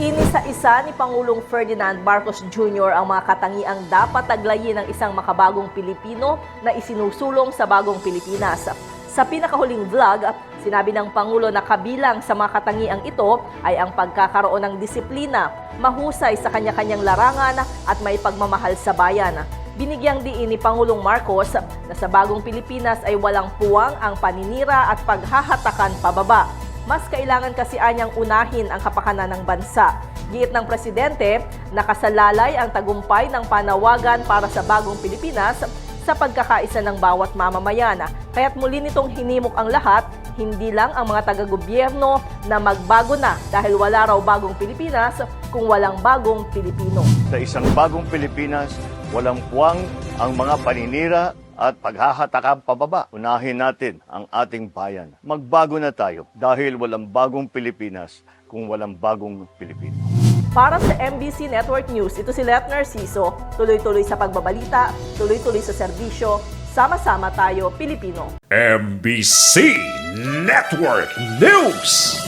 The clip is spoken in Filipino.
Inisa-isa ni Pangulong Ferdinand Marcos Jr. ang mga katangiang dapat taglayin ng isang makabagong Pilipino na isinusulong sa bagong Pilipinas. Sa pinakahuling vlog, sinabi ng Pangulo na kabilang sa mga katangiang ito ay ang pagkakaroon ng disiplina, mahusay sa kanya-kanyang larangan at may pagmamahal sa bayan. Binigyang diin ni Pangulong Marcos na sa bagong Pilipinas ay walang puwang ang paninira at paghahatakan pababa. Mas kailangan kasi anyang unahin ang kapakanan ng bansa. Giit ng presidente, nakasalalay ang tagumpay ng panawagan para sa bagong Pilipinas sa pagkakaisa ng bawat mamamayan. Kaya't muli nitong hinimok ang lahat, hindi lang ang mga taga-gobyerno na magbago na dahil wala raw bagong Pilipinas kung walang bagong Pilipino. Sa isang bagong Pilipinas, walang puwang ang mga paninira at paghahatakang pababa. Unahin natin ang ating bayan. Magbago na tayo dahil walang bagong Pilipinas kung walang bagong Pilipino. Para sa MBC Network News, ito si Let Narciso. Tuloy-tuloy sa pagbabalita, tuloy-tuloy sa serbisyo, sama-sama tayo, Pilipino. MBC Network News.